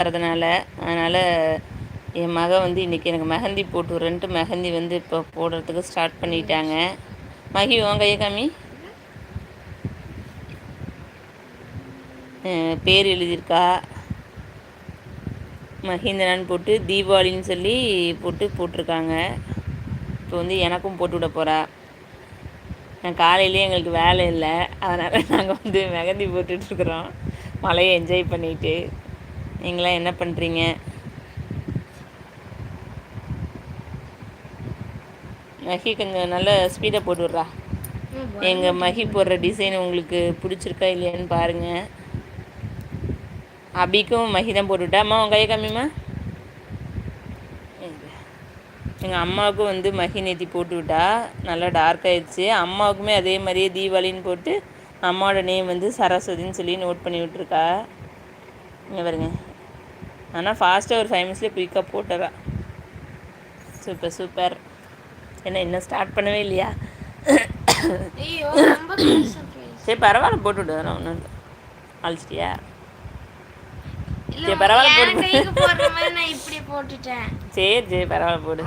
வரதுனால அதனால் என் மக வந்து இன்றைக்கி எனக்கு மெஹந்தி போட்டு விட்றேன்ட்டு மெஹந்தி வந்து இப்போ போடுறதுக்கு ஸ்டார்ட் பண்ணிட்டாங்க. மகி உன் கையை காமி? பேர் எழுதியிருக்கா? மஹிந்தனான்னு போட்டு தீபாவளின்னு சொல்லி போட்டு போட்டிருக்காங்க. இப்போ வந்து எனக்கும் போட்டு விட போகிறா நான் காலையிலேயே எங்களுக்கு வேலை இல்லை. அதனால் நாங்கள் வந்து மெகந்தி போட்டுட்ருக்குறோம் மழையை என்ஜாய் பண்ணிட்டு. நீங்களாம் என்ன பண்ணுறீங்க மஹி கொஞ்சம் நல்ல ஸ்பீடாக போட்டு எங்கள் மஹி போடுற டிசைன் உங்களுக்கு பிடிச்சிருக்கா இல்லையான்னு பாருங்கள் அபிக்கும் மஹி தான் போட்டுவிட்டா. அம்மா உங்கள் கையை காமிம்மா. எங்கள் அம்மாவுக்கும் வந்து மஹி நேத்தி போட்டு விட்டா நல்லா டார்க் ஆயிடுச்சு. அம்மாவுக்குமே அதே மாதிரியே தீபாவளின்னு போட்டு அம்மாவோட நேம் வந்து சரஸ்வதின்னு சொல்லி நோட் பண்ணி விட்ருக்கா இங்கே பாருங்க. ஆனால் ஃபாஸ்ட்டாக ஒரு ஃபைவ் மினிட்ஸ்லேயே குயிக்காக போட்டுறா. சூப்பர் சூப்பர் என்ன இன்னும் ஸ்டார்ட் பண்ணவே இல்லையா. சரி பரவாயில்ல போட்டு விடு அதெல்லாம் ஒன்றும் இல்லை. அழிச்சிட்டியா? சரி, பரவாயில்ல, போடு. சரி சரி பரவாயில்ல போடு.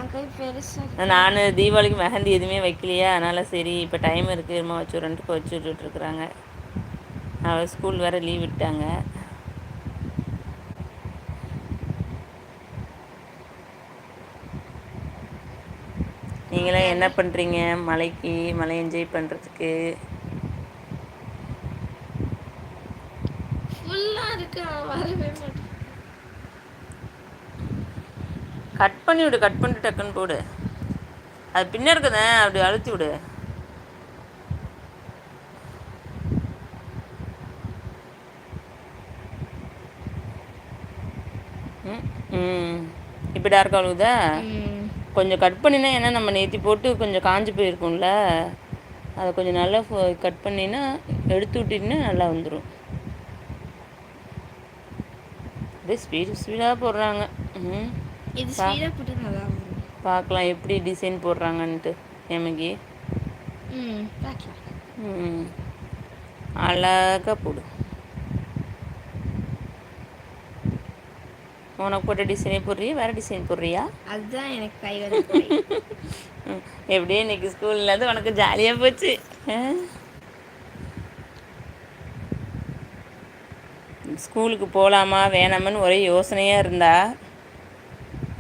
நான் தீபாவளிக்கு மெஹந்தி எதுவுமே வைக்கலையா அதனால் சரி இப்போ டைம் இருக்குது இருமா வச்சு விட்றேன்ட்டு வச்சு விட்டுட்ருக்குறாங்க அவள் ஸ்கூல் வேறு லீவ் விட்டாங்க. நீங்களாம் என்ன பண்ணுறீங்க மலைக்கு மலை என்ஜாய் பண்ணுறதுக்கு கட் பண்ணி விடு கட் பண்ணிட்டு டக்குன்னு போடு. அது பின்ன இருக்குதே அப்படி அழுத்தி விடு. ம், ம். இப்போ டார்க் அழுகுதா. கொஞ்சம் கட் பண்ணினா ஏன்னா நம்ம நேற்றி போட்டு கொஞ்சம் காஞ்சு போயிருக்கும்ல அதை கொஞ்சம் நல்லா கட் பண்ணினா எடுத்து விட்டிங்கன்னா நல்லா வந்துடும் அப்படியே ஸ்பீடு ஸ்பீடாக போடுறாங்க. ம் பார்க்கலாம் எப்படி டிசைன் போடுறாங்கன்ட்டு எமகி ம் அழகாக போடு. உனக்கு போட்ட டிசைனே போடுறியா வேறு டிசைன் போடுறியா அதுதான் எனக்கு கை எப்படியே இன்னைக்கு ஸ்கூல்லேருந்து உனக்கு ஜாலியாக போச்சு? ஸ்கூலுக்கு போகலாமா வேணாமான்னு ஒரே யோசனையாக இருந்தா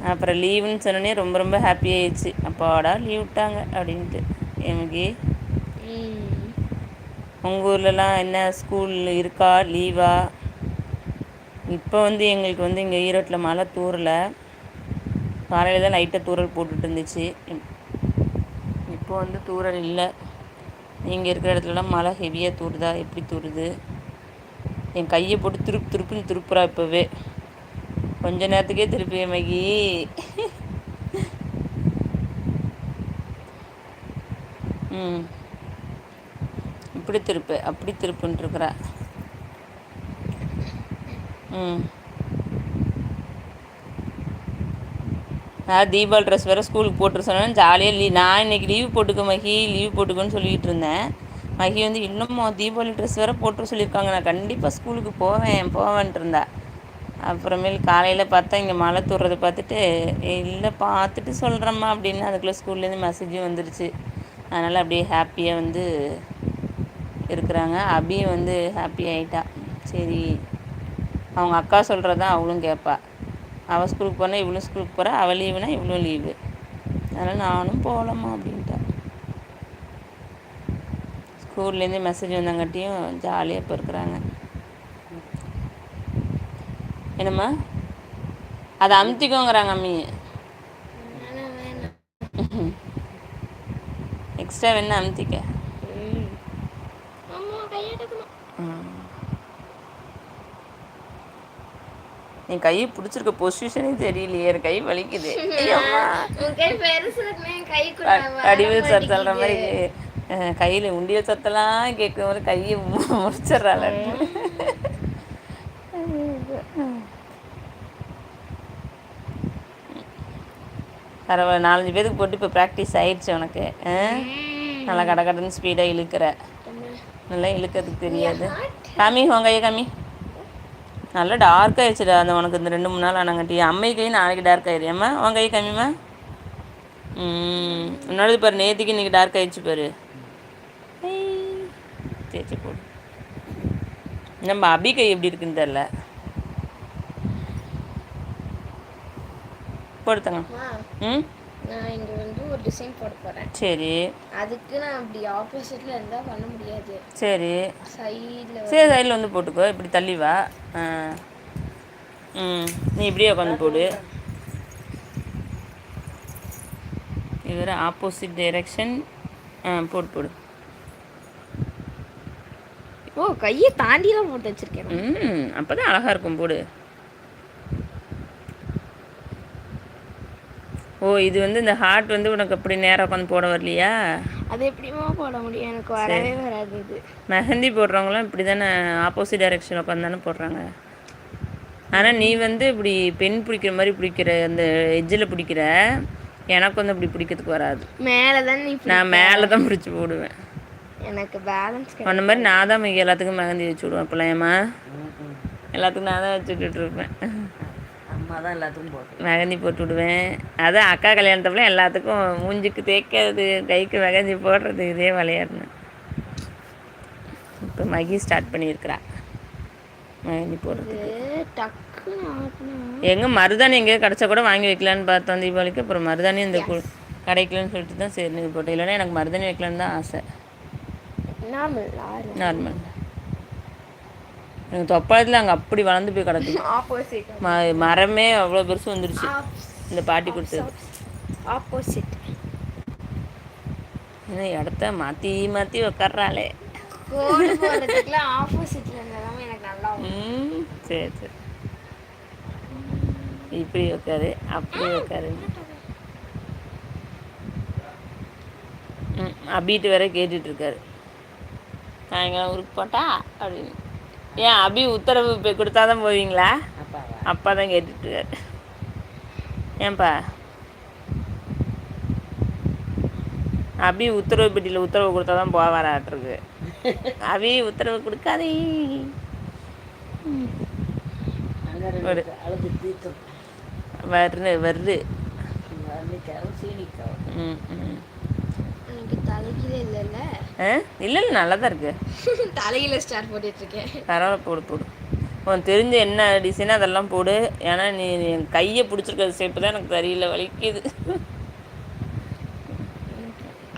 அப்புறம் லீவுன்னு சொன்னோடனே ரொம்ப ரொம்ப ஹாப்பி ஆயிடுச்சு. அப்பாடா லீவ் விட்டாங்க அப்படின்ட்டு. எமகி ம். உங்கள் ஊர்லலாம் என்ன ஸ்கூல் இருக்கா லீவா இப்போ வந்து எங்களுக்கு வந்து இங்கே ஈரோட்டில் மழை தூரலை காலையில் தான் லைட்டாக தூறல் போட்டுட்டு இருந்துச்சு. இப்போ வந்து தூறல் இல்லை. நீங்கள் இருக்கிற இடத்துலலாம் மழை ஹெவியாக தூறுதா? எப்படி தூறுது? என் கையை போட்டு திருப்பு திருப்புன்னு திருப்புறா இப்போவே. கொஞ்ச நேரத்துக்கே திருப்பி மகி? ம். இப்படி திருப்பு அப்படி திருப்புன்ட்டு நான் தீபாவளி ட்ரெஸ் வேறு ஸ்கூலுக்கு போட்டு சொன்னேன். ஜாலியாக லீவ் நான் இன்னைக்கு லீவ் போட்டுக்க மகி லீவ் போட்டுக்கோன்னு சொல்லிட்டு இருந்தேன். மகி வந்து இன்னும்மா தீபாவளி ட்ரெஸ் வேறு போட்டு சொல்லியிருக்காங்க. நான் கண்டிப்பாக ஸ்கூலுக்கு போவேன் போவேன்ட்டு இருந்தா. அப்புறமேல் காலையில் பார்த்தா இங்கே மழை தூர்றதை பார்த்துட்டு இல்லை பார்த்துட்டு சொல்கிறேம்மா அப்படின்னு அதுக்குள்ளே ஸ்கூல்லேருந்து மெசேஜும் வந்துருச்சு. அதனால் அப்படியே ஹாப்பியாக வந்து இருக்கிறாங்க. அபியும் வந்து ஹாப்பி ஆகிட்டா சரி அவங்க அக்கா சொல்கிறதான் அவளும் கேட்பா அவள் ஸ்கூலுக்கு போனால் இவளும் ஸ்கூலுக்கு போகிறா அவள் லீவுனா இவளும் லீவு அதனால் நானும் போகலாமா அப்படின்ட்டா. ஸ்கூல்லேருந்து மெசேஜ் வந்தங்காட்டியும் ஜாலியாக இப்போ இருக்கிறாங்க என்னம்மா? அதை அமுத்திக்கோங்கிறாங்க அம்மி. எக்ஸ்ட்ரா வேணா அமுத்திக்க. ம் அம்மா கையெடுக்கணும் ம். என் கையை பிடிச்சிருக்க பொசிஷனே தெரியலையே என் கை வலிக்குது. கடிவு சத்து சொல்கிற மாதிரி கையில உண்டிய சத்தெல்லாம் கேட்கும் போது கையை முடிச்சிடுறாள். பரவாயில்ல நாலஞ்சு பேருக்கு போட்டு இப்போ ப்ராக்டிஸ் ஆயிடுச்சு உனக்கு. நல்லா கட கடன்னு ஸ்பீடாக இழுக்கிற. நல்லா இழுக்கிறதுக்கு தெரியாது. காமி உன் கையை காமி. நல்லா டார்க் ஆயிடுச்சுடா அந்த உனக்கு இந்த ரெண்டு மூணு நாள் ஆனங்காட்டி. அம்மை கை நாளைக்கு டார்க் ஆயிடுறியாம்மா உன் கை கம்மிமா ம். உன்னோடது பாரு நேற்றுக்கு இன்றைக்கி டார்க் ஆயிடுச்சு பாரு. தேய்ச்சி போடு. நம்ம அபி கை எப்படி இருக்குன்னு தெரில போடுத்தங்க ம்? நான் இங்க வந்து ஒரு டிசைன் போட போறேன். சரி. அதுக்கு நான் அப்படி ஆப்போசிட்ல இருந்தா பண்ண முடியாது. சரி. சைடுல சரி சைடில் வந்து போட்டுக்கோ. இப்படி தள்ளி வா ம். நீ இப்படியே உட்காந்து போடு. இது ஆப்போசிட் டைரக்ஷன் ஆ போடு போடு. ஓ கையை தாண்டிலாம் போட்டு வச்சிருக்கேன். ம். அப்போ தான் அழகாக இருக்கும் போடு. ஓ இது வந்து இந்த ஹார்ட் வந்து உனக்கு அப்படி நேராக உட்காந்து போட வரலையா? அது எப்படிமா போட முடியும்? எனக்கு வரவே வராது இது. மெஹந்தி போடுறவங்களாம் இப்படி தானே ஆப்போசிட் டைரக்ஷன் உட்காந்து தானே போடுறாங்க. ஆனால் நீ வந்து இப்படி பெண் பிடிக்கிற மாதிரி பிடிக்கிற அந்த எஜ்ஜில் பிடிக்கிற எனக்கு வந்து அப்படி பிடிக்கிறதுக்கு வராது. மேலே தான் நீ நான் மேலே தான் பிடிச்சி போடுவேன். எனக்கு பேலன்ஸ் அந்த மாதிரி நான் தான் எல்லாத்துக்கும் மெஹந்தி வச்சு விடுவேன் பிள்ளையம்மா. எல்லாத்துக்கும் நான் தான் வச்சுக்கிட்டு இருப்பேன். தான் எல்லாத்துக்கும் போட்டு மெஹந்தி போட்டு விடுவேன். அதான் அக்கா கல்யாணத்தப்பல எல்லாத்துக்கும் மூஞ்சுக்கு தேய்க்கிறது கைக்கு மெஹந்தி போடுறது இதே விளையாடணும் இப்போ மகி ஸ்டார்ட் பண்ணியிருக்கிறா. மெஹந்தி போடுறது எங்கே மருதாணி எங்கேயோ கிடச்சா கூட வாங்கி வைக்கலான்னு பார்த்தோம் தீபாவளிக்கு. அப்புறம் மருதாணி இந்த கு கிடைக்கலன்னு சொல்லிட்டு தான் சரி போட்டேன். இல்லைன்னா எனக்கு மருதாணி வைக்கலான்னு தான் ஆசை. நார்மல் நார்மல் எனக்கு தொப்பாளத்தில் அங்கே அப்படி வளர்ந்து போய் கிடக்கு. ஆப்போசிட் ம மரமே அவ்வளோ பெருசு வந்துருச்சு. இந்த பாட்டி கொடுத்தது. ஆப்போசிட் ஏன்னா இடத்த மாற்றி மாற்றி உக்காடுறாளே போடுறதுக்குலாம் ஆப்போசிட்ல இருந்தாலும் எனக்கு நல்லா வரும். ம் சரி சரி. இப்படி உட்காரு அப்படி உட்காரு ம் அபிட்டு வேற கேட்டுட்டு இருக்காரு. சாயங்காலம் ஊருக்கு போட்டா அப்படின்னு. ஏன் அபி உத்தரவு போய் கொடுத்தா தான் போவீங்களா? அப்பா தான் கேட்டுட்டு இருக்காரு ஏன்பா? அபி உத்தரவு பெட்டியில் உத்தரவு கொடுத்தா தான் போவாராட்டிருக்கு அபி உத்தரவு கொடுக்காதே. வர்ணிக்காவும் சீனிக்காவும். ம் ம். எனக்கு தலைகீழ இல்லைல்ல. இல்லை இல்லை நல்லா தான் இருக்குது தலையில ஸ்டார் போட்டுட்டு இருக்கேன் பரவாயில்ல போடு போடு. உனக்கு தெரிஞ்ச என்ன டிசைனோ அதெல்லாம் போடு. ஏன்னா நீ என் கையை பிடிச்சிருக்கிற ஷேப்பு தான் எனக்கு தெரியல வலிக்குது.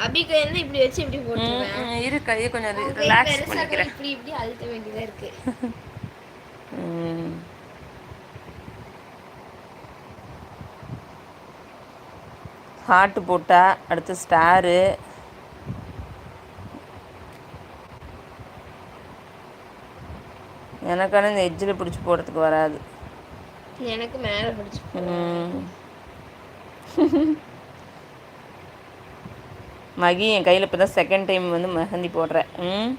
அபிக்கு வந்து இப்படி வச்சு இப்படி போட்டுருவேன்? இரு கையை கொஞ்சம் உன் ரிலாக்ஸ் பண்ணிக்கிறேன். இப்படி இப்படி அழுத்த வேண்டியதா இருக்கு. ம். ஹார்ட் போட்டா அடுத்து ஸ்டாரு எனக்கான இந்த எட்ஜில் பிடிச்சி போடுறதுக்கு வராது. எனக்கு மேல பிடிச்சு. மகி என் கையில் இப்போ தான் செகண்ட் டைம் வந்து மெஹந்தி போடுறேன் ம்.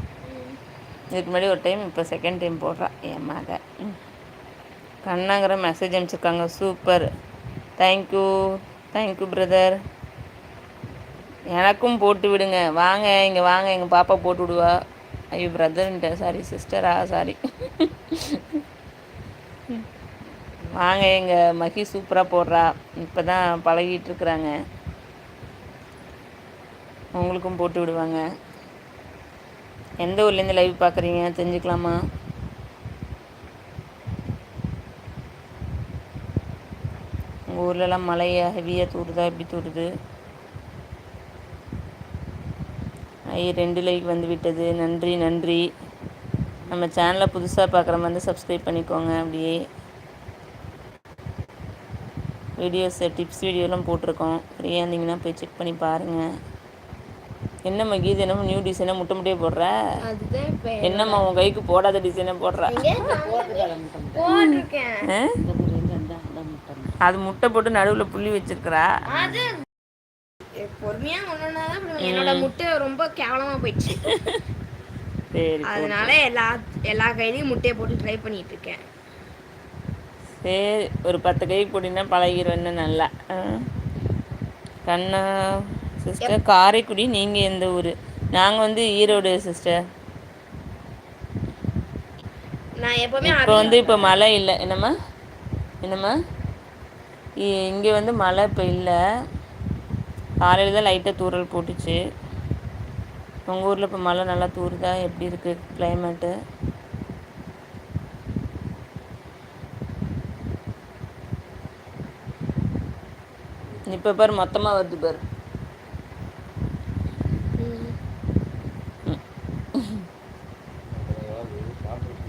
இதுக்கு முன்னாடி ஒரு டைம் இப்போ செகண்ட் டைம் போடுறா என் மக. கண்ணாங்கிற மெசேஜ் அனுப்பிச்சிருக்காங்க. Super thank you thank you brother எனக்கும் போட்டு விடுங்க. வாங்க இங்கே வாங்க எங்கள் பாப்பா போட்டு விடுவா. ஐயோ பிரதர்ன்ட்டு சாரி சிஸ்டரா சாரி வாங்க எங்கள் மகி சூப்பராக போடுறா. இப்போ தான் பழகிட்டு இருக்கிறாங்க. உங்களுக்கும் போட்டு விடுவாங்க. எந்த ஊர்லேருந்து லைவ் பார்க்குறீங்க தெரிஞ்சுக்கலாமா? உங்கள் ஊர்லலாம் மழையா ஹெவியாக தூடுதா எப்படி தூடுது ஐ ரெண்டு லைக் வந்து விட்டது. நன்றி நன்றி. நம்ம சேனலை புதுசாக பார்க்குற மாதிரி சப்ஸ்கிரைப் பண்ணிக்கோங்க அப்படியே. வீடியோஸ் டிப்ஸ் வீடியோலாம் போட்டிருக்கோம். ஃப்ரீயாக இருந்தீங்கன்னா போய் செக் பண்ணி பாருங்கள் என்னம்மா கீது என்னமோ நியூ டிசைனாக முட்டை முட்டையே போடுற? என்னம்மா உன் கைக்கு போடாத டிசைனாக போடுற? அது முட்டை போட்டு நடுவில் புள்ளி வச்சிருக்கிறா. அது பொறுமையா என்னோட முட்டை ரொம்ப கேவலமா போயிடுச்சு. சரி அதனால எல்லா எல்லா கையிலயும் முட்டையை போட்டு ட்ரை பண்ணிட்டு இருக்கேன். சரி ஒரு பத்து கைக்கு போட்டிங்கன்னா பழகிடுவேன்னு நல்லா. கண்ணா சிஸ்டர் காரைக்குடி நீங்கள் எந்த ஊர்? நாங்கள் வந்து ஈரோடு சிஸ்டர் நான் எப்பவுமே இப்போ வந்து இப்போ மழை இல்லை. என்னம்மா? என்னம்மா? இங்கே வந்து மழை இப்போ இல்லை. காலையில் தான் லைட்டாக தூறல் போட்டுச்சு. உங்கள் ஊரில் இப்போ மழை நல்லா தூறுதா? எப்படி இருக்குது கிளைமேட்டு இப்போ பாரு மொத்தமாக வருது பாரு.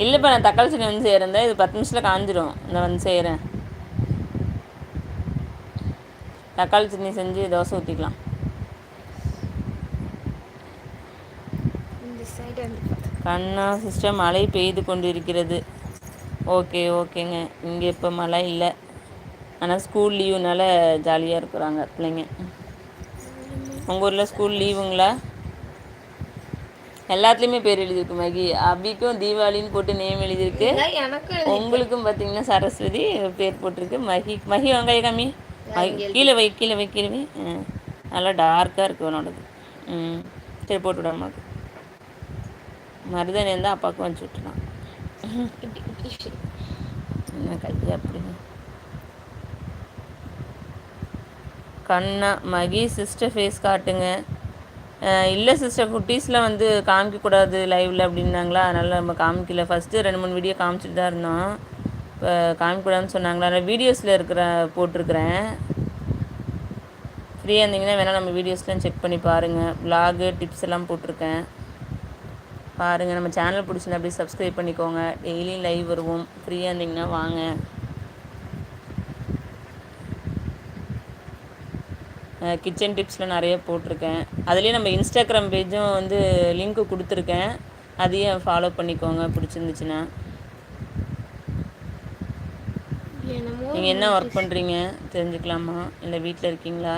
இல்லைப்பா நான் தக்காளி சட்னி வந்து செய்கிறேன் இது பத்து நிமிஷத்தில் காஞ்சிரும். நான் வந்து செய்கிறேன் தக்காளி சட்னி செஞ்சு தோசை ஊற்றிக்கலாம் கண்ணா சிஸ்டர் மழை பெய்து கொண்டு இருக்கிறது ஓகே ஓகேங்க. இங்கே இப்போ மழை இல்லை. ஆனால் ஸ்கூல் லீவுனால ஜாலியாக இருக்கிறாங்க பிள்ளைங்க. உங்கள் ஊரில் ஸ்கூல் லீவுங்களா எல்லாத்துலேயுமே பேர் எழுதியிருக்கு மகி. அபிக்கும் தீபாவளின்னு போட்டு நேம் எழுதியிருக்கு. உங்களுக்கும் பார்த்தீங்கன்னா சரஸ்வதி பேர் போட்டிருக்கு. மகி மகி வெங்காய காமி கீழே வை கீழே வை கீழே வை. ஆ. நல்லா டார்க்காக இருக்கு உன்னோடது. ம் சரி போட்டு விட அம்மாவுக்கு மருதனி இருந்தால் அப்பாவுக்கு வச்சு விட்டுலாம் கையை அப்படி? கண்ணா மகி சிஸ்டர் ஃபேஸ் காட்டுங்க. இல்லை சிஸ்டர் குட்டீஸ்லாம் வந்து காமிக்கக்கூடாது லைவில் அப்படின்னாங்களா? அதனால் நம்ம காமிக்கல. ஃபஸ்ட்டு ரெண்டு மூணு வீடியோ காமிச்சிட்டு தான் இருந்தோம். இப்போ காமிக்கூடாதுன்னு சொன்னாங்களா? நான் வீடியோஸில் இருக்கிற போட்டிருக்கிறேன். ஃப்ரீயாக இருந்தீங்கன்னா வேணால் நம்ம வீடியோஸ்லாம் செக் பண்ணி பாருங்கள் ப்ளாகு டிப்ஸ் எல்லாம் போட்டிருக்கேன். பாருங்கள் நம்ம சேனல் பிடிச்சிருந்தா அப்படியே சப்ஸ்கிரைப் பண்ணிக்கோங்க. டெய்லியும் லைவ் வருவோம். ஃப்ரீயாக இருந்தீங்கன்னா வாங்க. கிச்சன் டிப்ஸில் நிறைய போட்டிருக்கேன். அதுலேயே நம்ம இன்ஸ்டாகிராம் பேஜும் வந்து லிங்க்கு கொடுத்துருக்கேன். அதையும் ஃபாலோ பண்ணிக்கோங்க பிடிச்சிருந்துச்சுன்னா. நீங்கள் என்ன ஒர்க் பண்ணுறீங்க தெரிஞ்சுக்கலாமா? இல்லை வீட்டில் இருக்கீங்களா?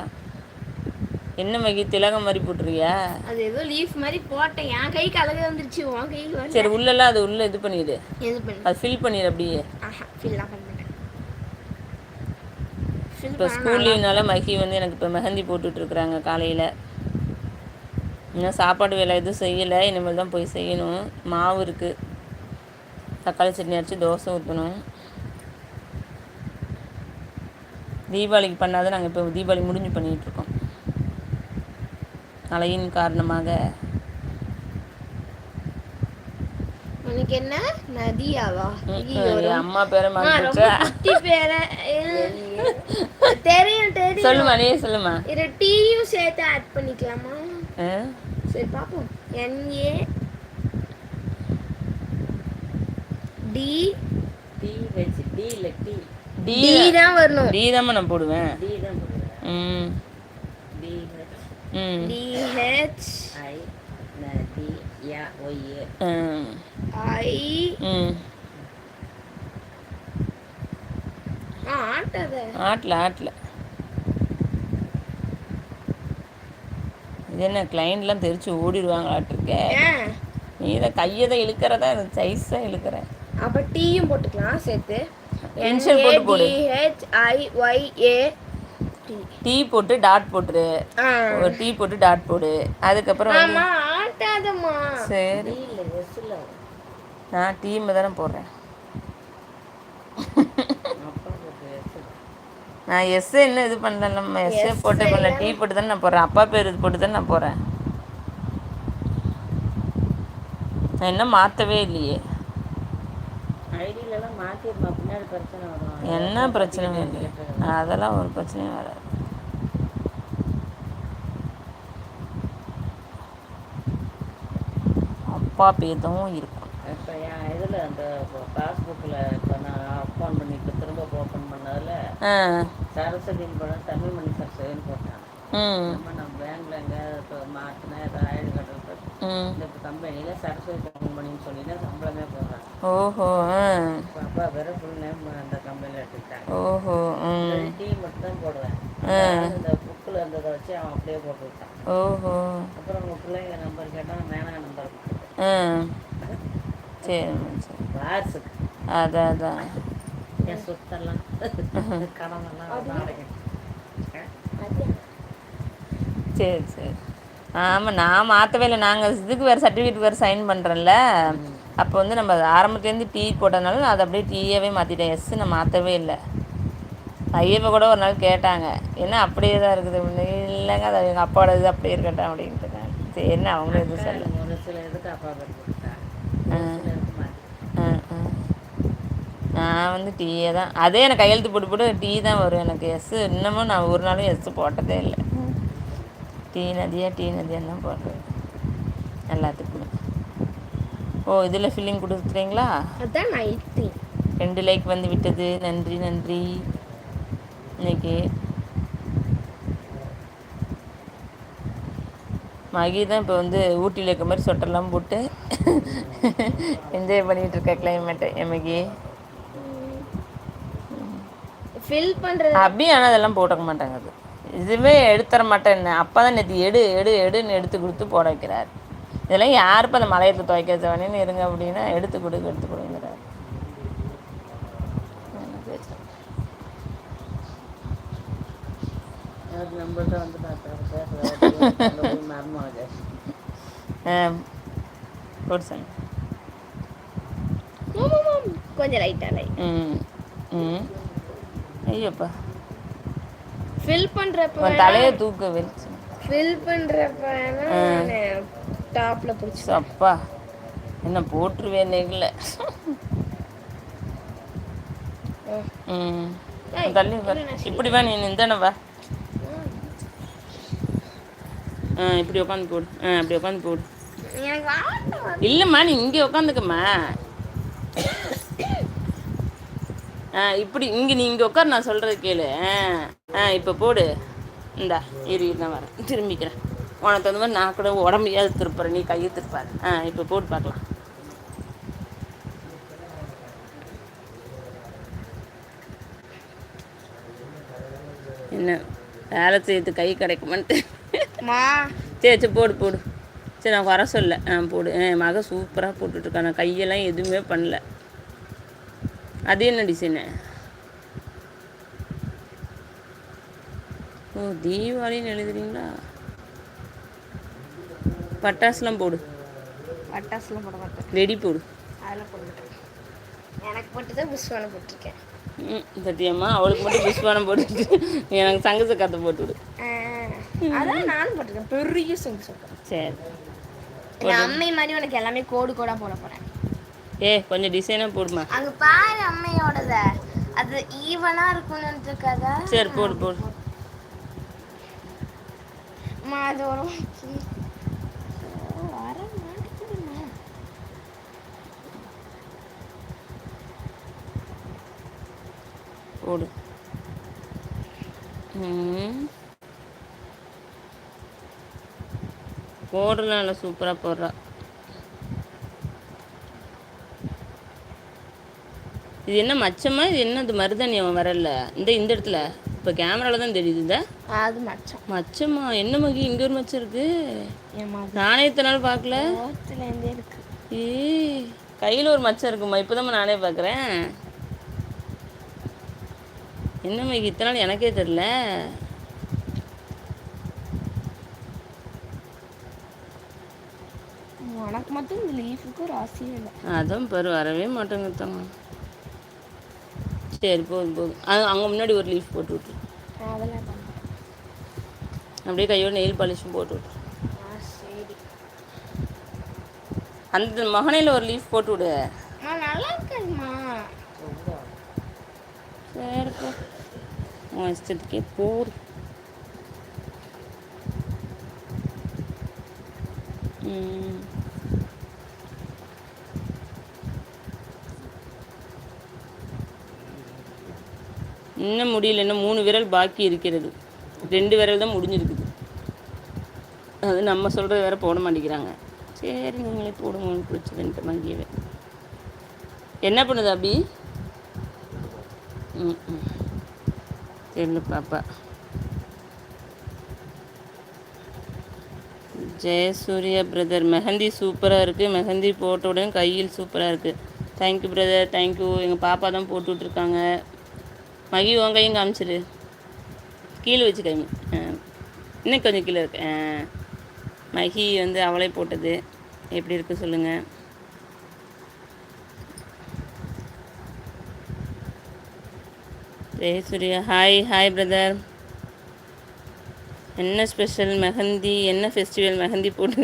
என்ன மகி திலகம் மாதிரி போட்டுருக்கியா? அது ஏதோ லீஃப் மாதிரி போட்டேன். என் கைக்கு அழகு வந்துருச்சு. உன் கைக்கு சரி உள்ளெல்லாம் அது உள்ளே இது பண்ணிடு. அது ஃபில் பண்ணிடு அப்படியே. ஃபில்லாம் இப்போ ஸ்கூல் லீவ்னால மகி வந்து எனக்கு இப்போ மெஹந்தி போட்டுட்ருக்குறாங்க காலையில். இன்னும் சாப்பாடு வேலை எதுவும் செய்யலை. இனிமேல் தான் போய் செய்யணும். மாவு இருக்குது தக்காளி சட்னி அரைச்சி தோசை ஊற்றணும் தீபாவளிக்கு பண்ணாத நாங்கள் இப்போ தீபாவளி முடிஞ்சு பண்ணிகிட்ருக்கோம் மழையின் காரணமாக உனக்கு என்ன? நதியாவா? அம்மா பேரை குட்டி பேர. தெரியும் தெரியும். சொல்லுமா நீ சொல்லுமா. இரு டீயும் சேர்த்து ஆட் பண்ணிக்கலாமா? சரி பாப்போம். என்ஏ டி டீ வச்சு டீ இல்லை டீ டி தான் வரணும். டி தான் நான் போடுவேன். டீ தான் போடுவேன். ம். டி ஹெச் ம். டி ம் ஐ ஆட்டல ஆட்டல. இது என்ன கிளைண்ட்லாம் தெரிச்சு ஓடிடுவாங்களாட்டிருக்க? நீ தான் கையை தான் இழுக்கிறதா சைஸாக இழுக்கிற அப்ப டீயும் போட்டுக்கலாம் சேர்த்து. Initial போட்டு போடு. ஏ டி. போட்டு டாட் போட்டுரு. ஒரு டீ போட்டு டாட் போடு. அதுக்கப்புறம் சரி. நான் டீம் தானே போடுறேன். நான் எஸ்ஸே இன்னும் இது பண்ணல நம்ம எஸ்ஸே போட்டு பண்ணல டீ போட்டு தானே நான் போடுறேன். அப்பா பேர் இது போட்டு தானே நான் போகிறேன் நான் இன்னும் மாற்றவே இல்லையே. என்ன பிரச்சனையும் இல்லை அதெல்லாம் ஒரு பிரச்சனையும் வராது. அப்பா பேதம் இருக்கும். இப்போ என் இதில் அந்த பாஸ்புக்கில் இப்போ நான் ஓப்பன் பண்ணி இப்போ திரும்ப ஓப்பன் பண்ணதில் ஆ. சரஸ்வதியின் படம் தமிழ்மணி சரஸ்வதின்னு போட்டான் ம். நம்ம நம்ம பேங்க்ல எங்கேயாவது இப்போ மாற்றினா ஏதாவது கார்டு ம். இந்த கம்பெனியில் சரஸ்வதி தமிழ்மணின்னு சொல்லினா சம்பளமே போடுறான் ஓஹோ அப்பா வேற ஃபுல் நேம் அந்த கம்பெனியில் எடுத்துக்கிட்டாங்க. ஓஹோ ம். டீ மட்டும் தான் போடுவேன். இந்த புக்கில் இருந்ததை வச்சு அவன் அப்படியே போட்டு விட்டான் ஓஹோ. அப்புறம் உங்கள் பிள்ளைங்க நம்பர் கேட்டால் மேனா நம்பர் ஆ. சரிம்மா சரி. வாட்ஸுக்கு அதான் அதான். என் சொத்தெல்லாம் கடனெல்லாம் சரி சரி. ஆமாம் நான் மாற்றவே இல்லை. நாங்கள் இதுக்கு வேறு சர்டிஃபிகேட் வேறு சைன் பண்ணுறேன்ல அப்போ வந்து நம்ம ஆரம்பத்துலேருந்து டீ போட்டதுனால நான் அதை அப்படியே டீயாவே மாற்றிட்டேன் எஸ் நான் மாற்றவே இல்லை. ஐயப்ப கூட ஒரு நாள் கேட்டாங்க என்ன அப்படியே தான் இருக்குது? அப்படின்னு இல்லைங்க அது எங்கள் அப்பாவோட இது அப்படியே இருக்கட்டும் அப்படின்ட்டு நான் சரின்னு அவங்களும் எதுவும் சொல்ல ஒரு சில இதுக்கு அப்பா நான் வந்து டீயே தான். அதே எனக்கு கையெழுத்து போட்டு போட்டு டீ தான் வரும். எனக்கு எஸ் இன்னமும் நான் ஒரு நாளும் எஸ் போட்டதே இல்லை. டீ நதியா டீ நதியான்னு தான் போடுறது. எல்லாத்துக்குமே. ஓ இதில் ஃபில்லிங் கொடுத்துறீங்களா அதான் நைட்டு ரெண்டு லைக் வந்து விட்டது. நன்றி நன்றி. இன்னைக்கு மகி தான் இப்போ வந்து ஊட்டியில் இருக்க மாதிரி சொட்டர்லாம் போட்டு என்ஜாய் பண்ணிகிட்டு இருக்க கிளைமேட்டை என் மகி? ஃபில் பண்றது அபி ஆனால் அதெல்லாம் போட்டுக்க மாட்டாங்க அது. இதுவே எடுத்துற மாட்டேன் அப்பா தான் நேற்று எடு எடு எடுன்னு எடுத்து கொடுத்து போட வைக்கிறார். இதெல்லாம் யாருப்பா அந்த மலையத்தில் துவைக்கிறது? வேணும்னு இருங்க அப்படின்னா எடுத்து கொடுக்க எடுத்து கொடுங்கிறார். கொஞ்சம் லைட்டா லைட் ம் ம். ஐயோப்பா. ஃபில் பண்றப்ப உன் தலையை தூக்க வெளிச்சு ஃபில் பண்றப்ப டாப்ல பிடிச்சி அப்பா என்ன போட்டுருவேன் நெகில் ம். தள்ளி இப்படி வா நீ இந்தானே வா. ஆ இப்படி உட்காந்து போடு. ஆ இப்படி உட்காந்து போடு. இல்லைம்மா நீ இங்கே உட்காந்துக்கம்மா ஆ இப்படி இங்கே நீ இங்கே உட்கார் நான் சொல்கிறது கேளு. ஆ ஆ இப்போ போடு. இந்தா இரு இரு, நான் வரேன். திரும்பிக்கிறேன். உனக்கு தகுந்த மாதிரி நான் கூட உடம்பையாவது திருப்புறேன் நீ கையை திருப்பாரு ஆ இப்போ போட்டு பார்க்கலாம். என்ன வேலை செய்யறது கை கிடைக்குமான்ட்டு? சரி சரி போடு போடு. சரி நான் வர சொல்ல. ஆ போடு. என் மக சூப்பராக போட்டுட்ருக்கா. நான் கையெல்லாம் எதுவுமே பண்ணல. அது என்ன டிசைனு ஓ தீபாவளின்னு எழுதுறீங்களா? பட்டாசுலாம் போடு. பட்டாசுலாம் போட மாட்டேன். வெடி போடு. அதெல்லாம் போட மாட்டேன் எனக்கு மட்டும் தான் புஷ்வான போட்டிருக்கேன். ம் சத்தியம்மா அவளுக்கு மட்டும் புஷ்பானம் போட்டுட்டு எனக்கு சங்க சக்கத்தை போட்டு விடு. அதான் நானும் போட்டிருக்கேன் பெரிய சொங்கு சொல்றேன் சரி. என் அம்மை மாதிரி உனக்கு எல்லாமே கோடு கோடா போட போறேன். ஏ கொஞ்சம் டிசைனாக போடுமா? அங்க பாரு அம்மையோடத. அது ஈவனா இருக்கும்னு இருக்காதா சரி போடு போடு. அம்மா, அது ஒரு போடு. போடுறலாம் இல்லை சூப்பராக போடுறா. இது என்ன மச்சமா இது என்ன இது மருதாணி அவன் வரல இந்த இந்த இடத்துல? இப்போ கேமரால தான் தெரியுது இந்த? அது மச்சம். மச்சமா என்ன மகி? இங்கே ஒரு மச்சம் இருக்கு. நானே இத்தனை நாள் பார்க்கல. இருக்கு. ஏ கையில் ஒரு மச்சம் இருக்குமா? இப்போதான் நானே பார்க்குறேன். என்ன மகி இத்தனை நாள் எனக்கே தெரில உனக்கு மட்டும் இந்த லீஃபுக்கு ராசியே இல்லை. அதான் பாரு வரவே மாட்டேங்குத்தாங்க சரி போதும் போதும். அது அங்கே முன்னாடி ஒரு லீஃப் போட்டு விட்ரு அதெல்லாம். அப்படியே கையோட நெயில் பாலிஷும் போட்டு விட்ரு அந்த மகனையில் ஒரு லீஃப் போட்டு விடு. நல்லா இருக்காதுமா சரி போ உன் இஷ்டத்துக்கே போர் இன்னும் முடியல இன்னும் மூணு விரல் பாக்கி இருக்கிறது. ரெண்டு விரல் தான் முடிஞ்சிருக்குது. அது நம்ம சொல்கிறது வேற போட மாட்டேங்கிறாங்க. சரி நீங்களே போடுங்க உங்களுக்கு பிடிச்சதுன்ட்டு மங்கியவே. என்ன பண்ணுது அபி? ம் ம். தெரியல பாப்பா. ஜெயசூர்யா பிரதர் மெஹந்தி சூப்பராக இருக்குது மெஹந்தி போட்ட உடனே கையில் சூப்பராக இருக்குது தேங்க்யூ பிரதர் தேங்க்யூ எங்கள் பாப்பா தான் போட்டு விட்ருக்காங்க மகி உன் கையும் காமிச்சிரு. கீழே வச்சு கைங்க ஆ இன்னும் கொஞ்சம் கீழே இருக்கு. ஆ மகி வந்து அவளே போட்டது. எப்படி இருக்குது சொல்லுங்கள் ஜெயசூர்யா ஹாய் ஹாய் பிரதர் என்ன ஸ்பெஷல் மெஹந்தி? என்ன ஃபெஸ்டிவல் மெஹந்தி போட்டு?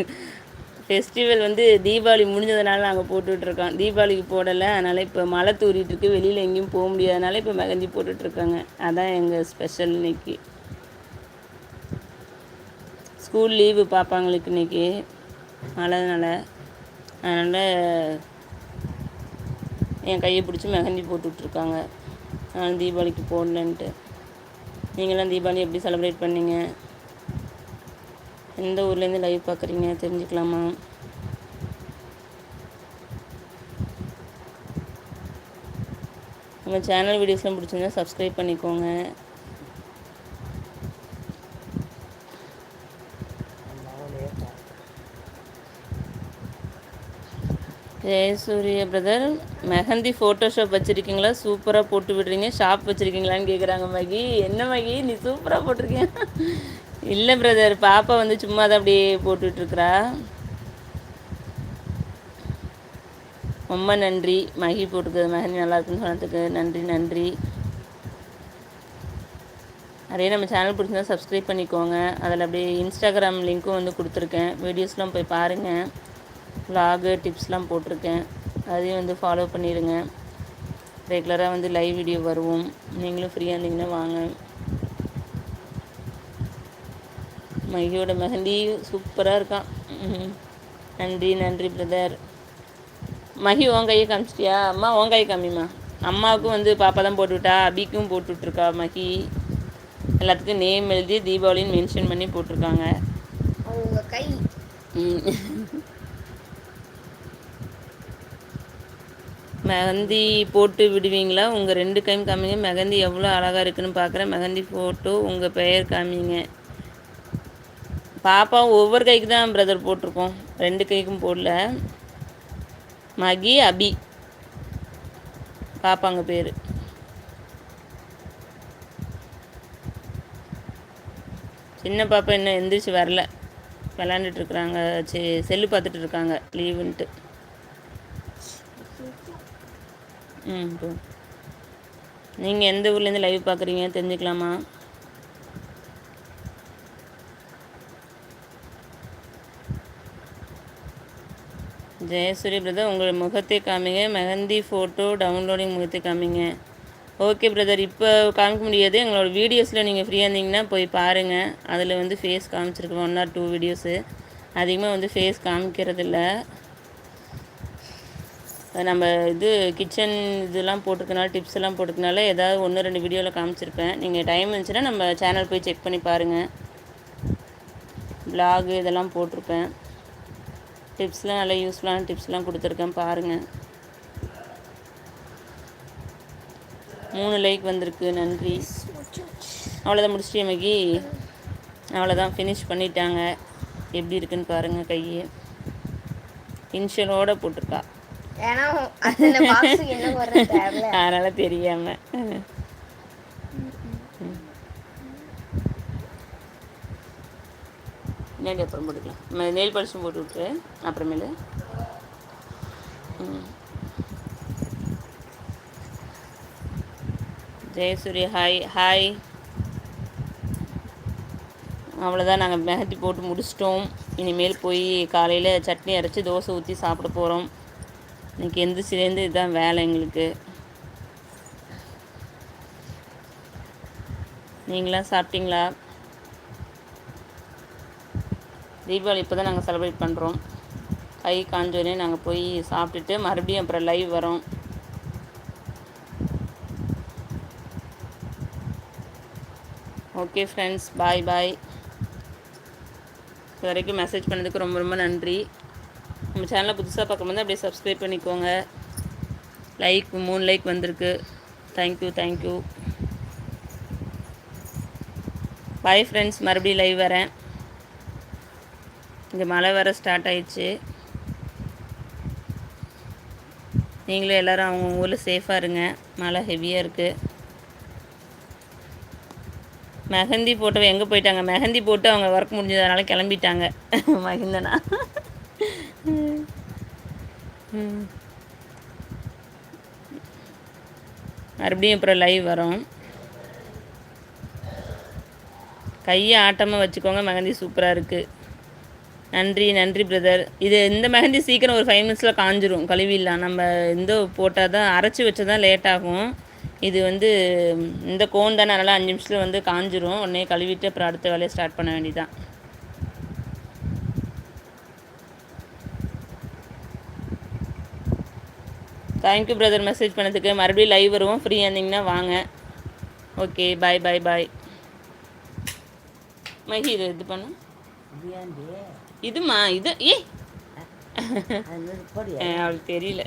ஃபெஸ்டிவல் வந்து தீபாவளி முடிஞ்சதுனால நாங்கள் போட்டுட்ருக்கோம். தீபாவளிக்கு போடலை. அதனால் இப்போ மழை தூரிட்டுருக்கு வெளியில் எங்கேயும் போக முடியாதனால இப்போ மெஹந்தி போட்டுட்ருக்காங்க. அதான் எங்கள் ஸ்பெஷல் இன்னைக்கு. ஸ்கூல் லீவு பார்ப்பாங்களுக்கு இன்னைக்கு. மழைனால. அதனால் என் கையை பிடிச்சி மெஹந்தி போட்டுட்ருக்காங்க. நான் தீபாவளிக்கு போடலன்ட்டு. நீங்களாம் தீபாவளி எப்படி செலிப்ரேட் பண்ணீங்க? எந்த ஊர்லேருந்து லைவ் பார்க்குறீங்க? தெரிஞ்சுக்கலாமா? நம்ம சேனல் வீடியோஸ்லாம் பிடிச்சிருந்தா சப்ஸ்கிரைப் பண்ணிக்கோங்க. ஜெயசூரிய பிரதர் மெஹந்தி ஃபோட்டோஷாப் வச்சுருக்கீங்களா? சூப்பராக போட்டு விடுறீங்க. ஷாப் வச்சுருக்கீங்களான்னு கேட்குறாங்க மகி. என்ன மகி? நீ சூப்பராக போட்டிருக்கீங்க இல்லை பிரதர் பாப்பா வந்து சும்மா தான் அப்படியே போட்டுட்ருக்குறா. ரொம்ப நன்றி. மகி போட்டுக்கிறது மெஹந்தி நல்லா இருக்குன்னு சொன்னதுக்கு நன்றி நன்றி. நிறைய நம்ம சேனல் பிடிச்சிருந்தா சப்ஸ்கிரைப் பண்ணிக்கோங்க. அதில் அப்படியே இன்ஸ்டாகிராம் லிங்க்கும் வந்து கொடுத்துருக்கேன். வீடியோஸ்லாம் போய் பாருங்கள் vlog டிப்ஸ்லாம் போட்டிருக்கேன். அதையும் வந்து ஃபாலோ பண்ணிடுங்க ரெகுலராக வந்து லைவ் வீடியோ வருவோம். நீங்களும் ஃப்ரீயாக இருந்தீங்கன்னா வாங்க. மகியோட மெஹந்தி சூப்பராக இருக்கான். நன்றி நன்றி பிரதர் மகி உன் கையை காமிச்சிட்டியா? அம்மா உன் கையை காமிம்மா. அம்மாவுக்கும் வந்து பாப்பா தான் போட்டுவிட்டா. அபிக்கும் போட்டுட்ருக்கா மகி. எல்லாத்துக்கும் நேம் எழுதி தீபாவளின்னு மென்ஷன் பண்ணி போட்டிருக்காங்க. அவங்க கை. மெஹந்தி போட்டு விடுவீங்களா? உங்கள் ரெண்டு கையும் காமிங்க. மெஹந்தி எவ்வளோ அழகாக இருக்குன்னு பார்க்குறேன் மெஹந்தி ஃபோட்டோ உங்கள் பெயர் காமிங்க. பாப்பா ஒவ்வொரு கைக்கு தான் பிரதர் போட்டிருக்கோம். ரெண்டு கைக்கும் போடல. மகி அபி. பாப்பாங்க பேர். சின்ன பாப்பா இன்னும் எந்திரிச்சு வரல. விளாண்டுட்டு இருக்கிறாங்க. செல்லு பார்த்துட்டு இருக்காங்க. லீவுன்ட்டு ம் போ. நீங்கள் எந்த ஊர்லேருந்து லைவ் பார்க்குறீங்க தெரிஞ்சுக்கலாமா? ஜெயசூரி பிரதர் உங்கள் முகத்தை காமிங்க. மெஹந்தி ஃபோட்டோ டவுன்லோடிங் முகத்தை காமிங்க. ஓகே பிரதர் இப்போ காமிக்க முடியாது. எங்களோட வீடியோஸில் நீங்கள் ஃப்ரீயாக இருந்தீங்கன்னா போய் பாருங்கள் அதில் வந்து ஃபேஸ் காமிச்சிருக்கோம் ஒன் ஆர் டூ வீடியோஸு அதிகமாக வந்து ஃபேஸ் காமிக்கிறதில்ல. நம்ம இது கிச்சன் இதெல்லாம் போட்டிருக்கனால டிப்ஸ் எல்லாம் போட்டிருக்கனால ஏதாவது ஒன்று ரெண்டு வீடியோவில் காமிச்சிருப்பேன். நீங்கள் டைம் இருந்துச்சுன்னா நம்ம சேனல் போய் செக் பண்ணி பாருங்கள் பிளாகு இதெல்லாம் போட்டிருப்பேன். டிப்ஸ்லாம் நல்லா யூஸ்ஃபுல்லான டிப்ஸ்லாம் கொடுத்துருக்கேன் பாருங்கள் மூணு லைக் வந்திருக்கு நன்றி. அவ்வளோதான் முடிச்சிட்டியா மகி? அவ்வளோதான் ஃபினிஷ் பண்ணிட்டாங்க. எப்படி இருக்குன்னு பாருங்கள் கையை. இன்ஷியலோடு போட்டிருக்கா. அதனால தெரியாம. நெல் அப்புறம் போட்டுக்கலாம். நெல் பாலிஷும் போட்டு விட்டுரு. அப்புறமேலு. ம். ஜெயசூரிய ஹாய் ஹாய் அவ்வளோதான் நாங்கள் மெஹந்தி போட்டு முடிச்சிட்டோம். இனிமேல் போய் காலையில் சட்னி அரைச்சி தோசை ஊற்றி சாப்பிட போகிறோம் இன்னைக்கு எந்திரிச்சிலேருந்து இதுதான் வேலை எங்களுக்கு. நீங்களாம் சாப்பிட்டீங்களா? தீபாவளி இப்போ தான் நாங்கள் செலிப்ரேட் பண்ணுறோம் கை காஞ்சோடனே நாங்கள் போய் சாப்பிட்டுட்டு மறுபடியும் அப்புறம் லைவ் வரோம். ஓகே ஃப்ரெண்ட்ஸ் பாய் பாய் இது வரைக்கும் மெசேஜ் பண்ணதுக்கு ரொம்ப ரொம்ப நன்றி. நம்ம சேனலை புதுசாக பார்க்கும்போது அப்படியே சப்ஸ்கிரைப் பண்ணிக்கோங்க. லைக் மூணு லைக் வந்திருக்கு. Thank you thank you bye friends மறுபடியும் லைவ் வரேன். இங்கே மழை வர ஸ்டார்ட் ஆயிடுச்சு. நீங்களும் எல்லோரும் அவங்க ஊரில் சேஃபாக இருங்க. மழை ஹெவியாக இருக்குது மெஹந்தி போட்டவங்க எங்கே போயிட்டாங்க? மெஹந்தி போட்டு அவங்க ஒர்க் முடிஞ்சதுனால கிளம்பிட்டாங்க. மகிந்தனா. மறுபடியும் அப்புறம் லைவ் வரும். கையை ஆட்டமாக வச்சுக்கோங்க மெஹந்தி சூப்பராக இருக்குது நன்றி நன்றி பிரதர் இது இந்த மெஹந்தி சீக்கிரம் ஒரு ஃபைவ் மினிட்ஸில் காஞ்சிரும் கழுவிடலாம். நம்ம இந்த போட்டால் தான் அரைச்சி வச்சு தான் லேட் ஆகும். இது வந்து இந்த கோன் தானே அதனால் அஞ்சு நிமிஷத்தில் வந்து காஞ்சிரும். உடனே கழுவிட்டு அப்புறம் அடுத்த வேலையை ஸ்டார்ட் பண்ண வேண்டியதான் தேங்க்யூ பிரதர் மெசேஜ் பண்ணதுக்கு மறுபடியும் லைவ் வருவோம். ஃப்ரீயாக இருந்தீங்கன்னா வாங்க. ஓகே பாய் பாய் பாய் மஹி இது இது பண்ணு. இது ஏன்டி இதுமா இது ஏ அவளுக்கு தெரியல.